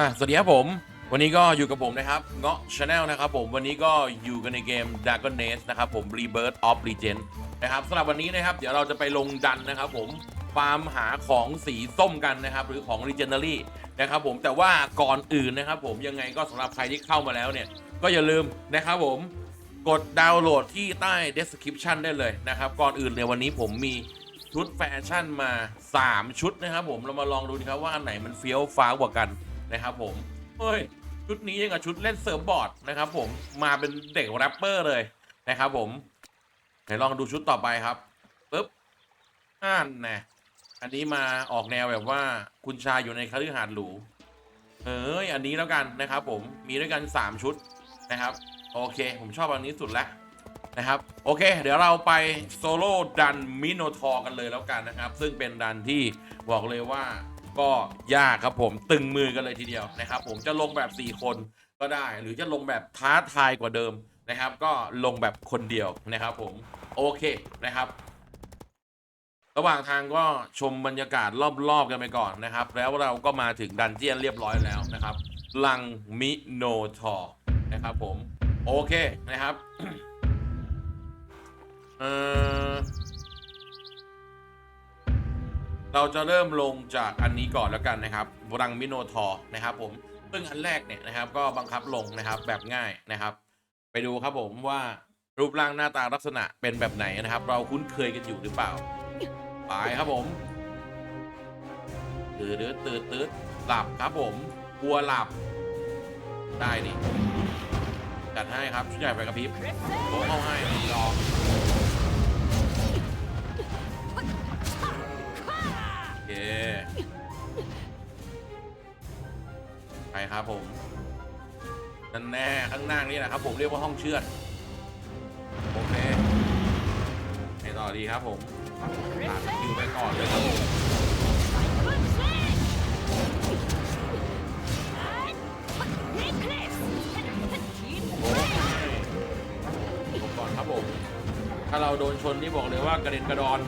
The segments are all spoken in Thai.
อะสวัสดีครับผม วันนี้ก็อยู่กับผมนะครับ เงาะชาแนลนะครับผม วันนี้ก็อยู่กันในเกม Dragon Nest นะครับผม Rebirth of Legend นะครับสำหรับวันนี้นะครับ เดี๋ยวเราจะไปลงดันนะครับผมฟาร์มหาของสีส้มกันนะครับ หรือของ Legendary นะครับผม แต่ว่าก่อนอื่นนะครับผม ยังไงก็สำหรับใครที่เข้ามาแล้วเนี่ย ก็อย่าลืมนะครับผม กดดาวน์โหลดที่ใต้ description ได้เลยนะครับ ก่อนอื่นเนี่ยวันนี้ผมมีชุดแฟชั่นมา 3 ชุดนะครับผม เรามาลองดูดีครับว่าอันไหนมันเฟี้ยวฟ้าวกว่ากัน นะครับผมเฮ้ยชุดนี้ยังกับชุดเล่นเซิร์ฟบอร์ดนะครับ ผมมาเป็นเด็กแรปเปอร์เลยนะครับ ผมไหนลองดูชุดต่อไปครับปึ๊บอ่านนะอันนี้มาออกแนวแบบว่าคุณชายอยู่ในคฤหาสน์หรูเอ้ยอันนี้แล้วกันนะครับ ผมมีด้วยกัน 3 ชุดนะครับ โอเค ผมชอบอันนี้สุดแล้วนะครับ โอเค เดี๋ยวเราไปโซโล่ดันมิโนทอร์กันเลยแล้วกันนะครับ ซึ่งเป็นดันที่บอกเลยว่า ก็ยากครับผมตึงมือกันเลยทีเดียวนะครับ ผมจะลงแบบ 4 คนก็ได้ หรือจะลงแบบท้าทายกว่าเดิมนะครับ ก็ลงแบบคนเดียวนะครับ ผมโอเคนะครับ ระหว่างทางก็ชมบรรยากาศรอบๆกันไปก่อนนะครับ แล้วเราก็มาถึงดันเจียนเรียบร้อยแล้วนะครับ ลังมิโนทอร์นะครับผมโอเคนะครับเอ่อ เราจะเริ่มลงจากอันนี้ก่อนแล้วกันนะครับรังมิโนทอร์นะครับผมซึ่งอันแรกเนี่ยนะครับ ก็บังคับลงนะครับแบบง่ายนะครับ ไปดูครับผมว่ารูปร่างหน้าตาลักษณะเป็นแบบไหนนะครับ เราคุ้นเคยกันอยู่หรือเปล่าไปครับผมตืดตืดตืดตืดหลับครับผมกลัวหลับ ได้ดิจัดให้ครับชุดใหญ่ไปกระพริบโต๊ะเข้าให้รอ เคไปครับผมนั่นแน่ข้างหน้านี่แหละครับ ผมเรียกว่าห้องเชือดโอเคไปต่อดีครับผมตัดคิวไปก่อนเลยครับผมผมก่อนครับผม ถ้าเราโดนชนนี่บอกเลยว่ากระเด็นกระดอน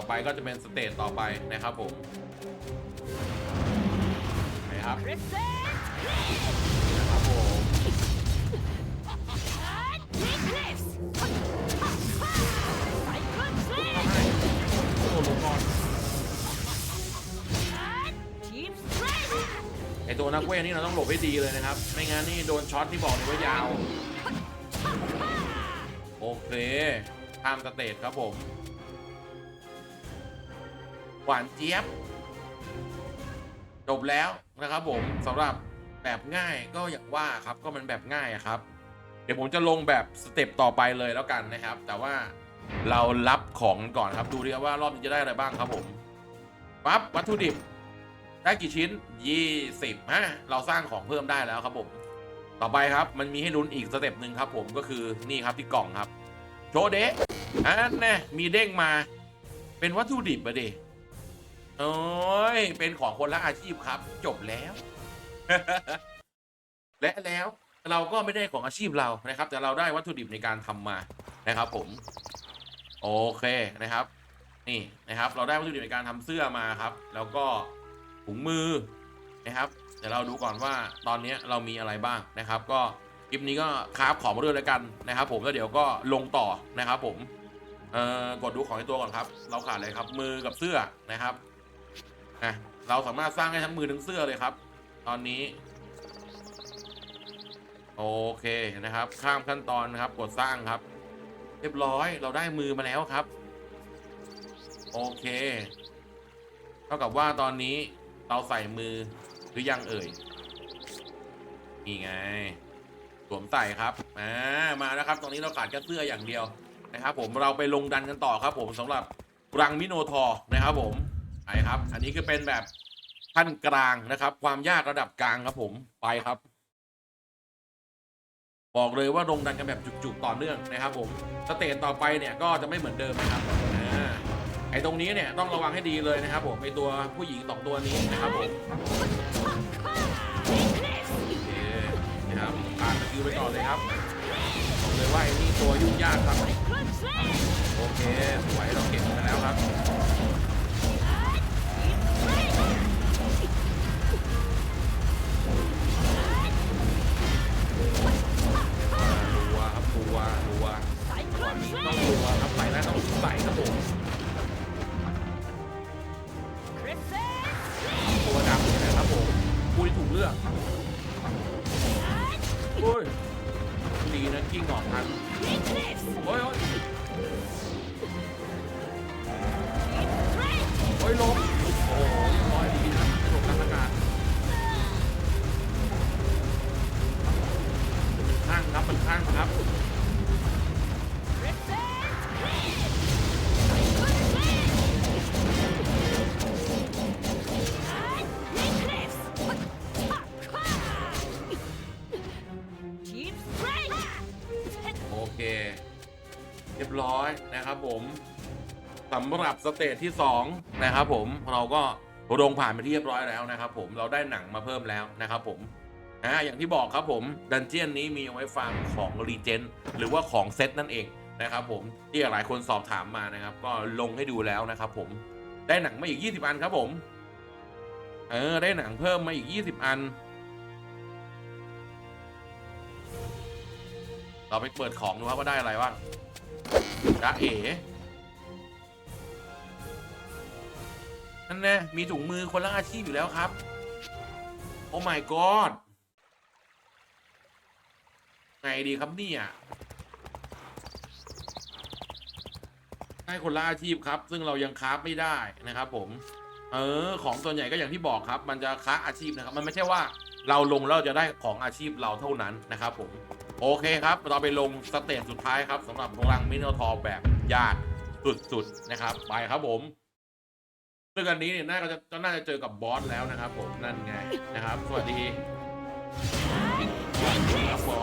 อไปก็จะเป็นสเตจต่อไปนะครับผมนะครับนะครับผมไอตัวนักเวทนี่เราต้องหลบให้ดีเลยนะครับ ไม่งั้นนี่โดนช็อตที่บอกเลยว่ายาว โอเคข้ามสเตจครับผม หวานเจี๊ยบ จบแล้วนะครับผมสำหรับแบบง่ายก็อย่างว่าครับก็มันแบบง่ายครับ เดี๋ยวผมจะลงแบบสเต็ปต่อไปเลยแล้วกันนะครับ แต่ว่าเรารับของกันก่อนครับดูดิว่ารอบนี้จะได้อะไรบ้างครับผมปั๊บวัตถุดิบ ได้กี่ชิ้น 20ฮะเราสร้างของเพิ่มได้แล้วครับผม ต่อไปครับมันมีให้ลุ้นอีกสเต็ปหนึ่งครับผมก็คือนี่ครับที่กล่องครับ โชเดะอันแน่มีเด้งมา เป็นวัตถุดิบอะเด โอ้ย เป็นของคนละอาชีพครับ จบแล้ว และแล้วเราก็ไม่ได้ของอาชีพเรานะครับ แต่เราได้วัตถุดิบในการทำมานะครับ ผม โอเคนะครับ นี่นะครับ เราได้วัตถุดิบในการทำเสื้อมาครับ แล้วก็ถุงมือนะครับเดี๋ยวเราดูก่อนว่าตอนนี้เรามีอะไรบ้างนะครับ ก็คลิปนี้ก็คราฟของมาด้วยแล้วกันนะครับ ผมแล้วเดี๋ยวก็ลงต่อนะครับ ผมเอ่อกดดูของในตัวก่อนครับ เราขาดอะไรครับมือกับเสื้อนะครับ อะเราสามารถสร้างได้ทั้งมือทั้งเสื้อเลยครับ ตอนนี้ โอเคนะครับ ข้ามขั้นตอนนะครับกดสร้างครับ เรียบร้อยเราได้มือมาแล้วครับ โอเค เท่ากับว่าตอนนี้เราใส่มือหรือยังเอ่ยนี่ไงสวมใส่ครับอ่ามาแล้วครับ ตรงนี้เราขาดแค่เสื้ออย่างเดียวนะครับ ผมเราไปลงดันกันต่อครับ ผมสำหรับรังมิโนทอร์นะครับผม ไปครับ อันนี้คือเป็นแบบขั้นกลางนะครับ ความยากระดับกลางครับผมไปครับ บอกเลยว่าลงดันกันแบบจุกๆต่อเนื่องนะครับ ผมสเตจต่อไปเนี่ยก็จะไม่เหมือนเดิมนะครับอ่าไอ้ตรงนี้เนี่ยต้องระวังให้ดีเลยนะครับผมไอ้ตัวผู้หญิงสองตัวนี้นะครับผมโอเคนะครับผ่านสกิลไปก่อนเลยครับสองเลยว่าไอ้นี่ตัวยุ่งยากครับโอเคสวยเราเก็บมาแล้วครับ ลงโอ้โหเรียบร้อยดีนะไม่หลบกลางอากาศมันข้างครับมันข้างครับโอเค เรียบร้อยนะครับผม สำหรับสเตจที่2นะครับผมเราก็ลงผ่านไปที่เรียบร้อยแล้วนะครับผมเราได้หนังมาเพิ่มแล้วนะครับผมอ่าอย่างที่บอกครับผมดันเจียนนี้มีเอาไว้ฟาร์มของรีเจนหรือว่าของเซตนั่นเองนะครับผมที่หลายคนสอบถามมานะครับ ก็ลงให้ดูแล้วนะครับผมได้หนังมาอีก 20 อันครับผม เออ ได้หนังเพิ่มมาอีก 20 อัน เราไปเปิดของดูครับว่าได้อะไรบ้างจ้าเอ๋ นั่นแน่มีถุงมือคนละอาชีพอยู่แล้วครับ โอ้ my god ไงดีครับเนี่ยให้คนละอาชีพครับ ซึ่งเรายังคราฟไม่ได้นะครับ ผม เออ ของส่วนใหญ่ก็อย่างที่บอกครับ มันจะค้าอาชีพนะครับ มันไม่ใช่ว่าเราลงแล้วจะได้ของอาชีพเราเท่านั้นนะครับผม โอเคครับ เราไปลงสเตจสุดท้ายครับสำหรับพลังมินทอร์แบบยากสุดๆนะครับ ไปครับผม ซึ่งอันนี้เนี่ยน่าจะก็น่าจะเจอกับบอสแล้วนะครับ ผมนั่นไงนะครับสวัสดีสวัสดีครับบอ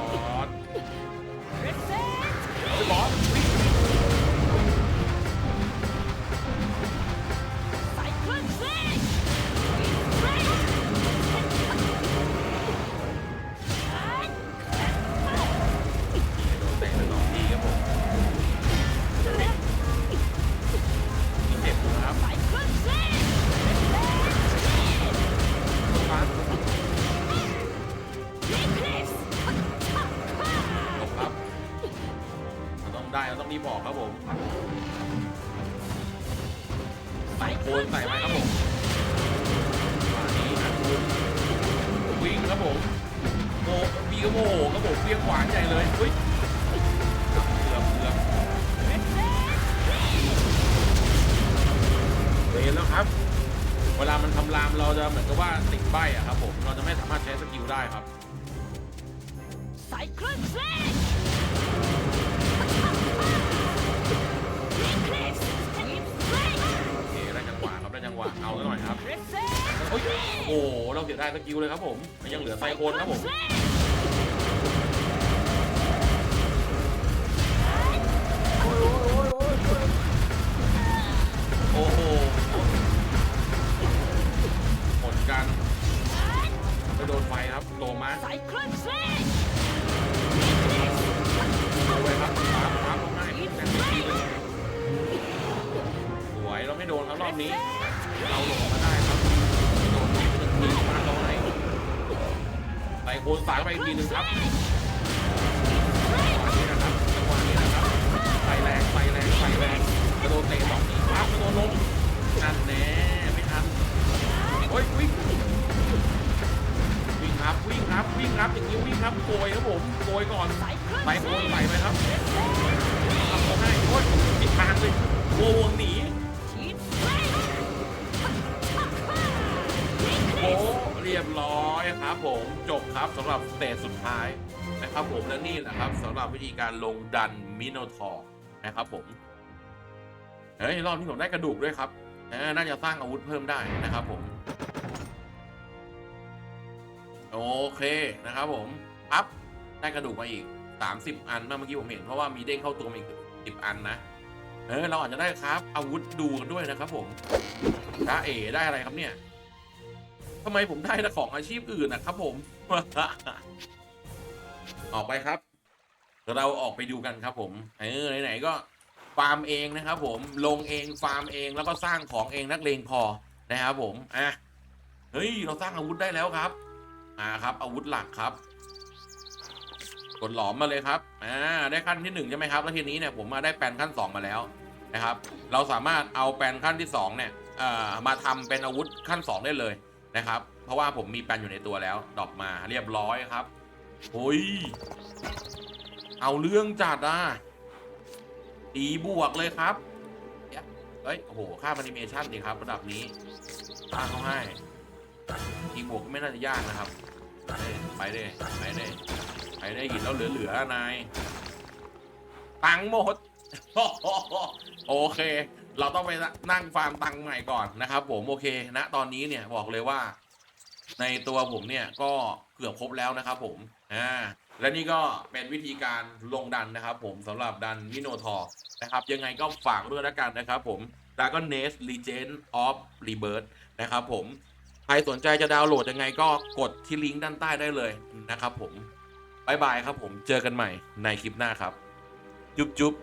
ส Crimson เฮ้ยบอส ได้เราต้องรีบบอกครับผมใส่โคนใส่ไปครับผมมานี้อัดคุมวิ่งครับผมโมมีก็โมโหครับผมเพียงขวานใหญ่เลยเฮ้ยเกือบเกือบเกือบเห็นแล้วครับ เวลามันทำรามเราจะเหมือนกับว่าติดใบอะครับผมเราจะไม่สามารถใช้สกิลได้ครับ Cyclone Slash! Eclipse! จังหวะครับได้หวะเอาซะหน่อยครับโอ้ยโอ้โหเราเสียดายสกิลเลยครับผมยังเหลือไซโคนครับผมโอ้โหหมดกันไปโดนไฟครับโลมา Cyclone Slash! เอาไว้ครับปั๊บปั๊บเอาง่ายแรงทีเลยสวยเราไม่โดนครับรอบนี้ เราหลงมาได้ครับโดนทีไปหนึ่งทีมาตรงไหนใส่โคนสายไปอีกทีหนึ่งครับจังหวะนี้นะครับจังหวะนี้นะครับใส่แรงใส่แรงใส่แรงกระโดดเตะสองทีปั๊บกระโดดลงนั่นแน่ไม่ทันโอ้ยวิ่งวิ่งครับวิ่งครับวิ่งครับอย่างนี้วิ่งครับโกยครับผมโกยก่อนใส่โคนใส่ Slash! ไปครับทำเขาให้โอ้ยผิดทางเลยโววงหนี ยบร้อยครับผมจบครับสำหรับสเตจสุดท้ายนะครับผมและนี่แหละครับสำหรับวิธีการลงดันมิโนทอร์นะครับผมเฮ้ยรอบนี้ผมได้กระดูกด้วยครับน่าจะสร้างอาวุธเพิ่มได้นะครับผม โอเคนะครับผมปั๊บได้กระดูกมาอีก 30 อันเมื่อกี้ผมเห็นเพราะว่ามีเด้งเข้าตัวมาอีก10อันนะเออเราอาจจะได้ครับอาวุธดูกันด้วยนะครับผมจ้าเอ๋ได้อะไรครับเนี่ย ทำไมผมได้แต่ของอาชีพอื่นนะครับผม ออกไปครับ เราออกไปดูกันครับ ผมเออไหนๆก็ฟาร์มเองนะครับ ผมลงเองฟาร์มเองแล้วก็สร้างของเองนักเลงพอนะครับผมอะเฮ้ยเราสร้างอาวุธได้แล้วครับ อ่าครับ อาวุธหลักครับกดหลอมมาเลยครับ อ่า ได้ขั้นที่หนึ่งใช่ไหมครับ แล้วทีนี้เนี่ยผมมาได้แปลนขั้นสองมาแล้วนะครับ เราสามารถเอาแปลนขั้นที่สองเนี่ย อ่อมาทำเป็นอาวุธขั้นสองได้เลย นะครับ เพราะว่าผมมีแปลนอยู่ในตัวแล้ว ดอปมาเรียบร้อยครับโอ้ยเอาเรื่องจัดอะตีบวกเลยครับเฮ้ยโอ้โหค่าแอนิเมชันดีครับ ระดับนี้ตั้งเขาให้ตีบวกก็ไม่น่าจะยากนะครับไปเลย ไปเลยไปเลยหินแล้วเหลือๆนาย ตังค์หมด โอเค เราต้องไปนั่งฟาร์มตังค์ใหม่ก่อนนะครับ ผมโอเคณตอนนี้เนี่ยบอกเลยว่า ในตัวผมเนี่ยก็เกือบครบแล้วนะครับ ผมอ่าและนี่ก็เป็นวิธีการลงดันนะครับ ผมสำหรับดันมิโนทอร์นะครับ ยังไงก็ฝากด้วยล้วกันนะครับ ผม Dragon Nest Legend of Rebirth นะครับ ผมใครสนใจจะดาวน์โหลดยังไงก็กดที่ลิงก์ด้านใต้ได้เลยนะครับ ผมบายบายครับ ผมเจอกันใหม่ในคลิปหน้าครับ จุ๊บจุ๊บ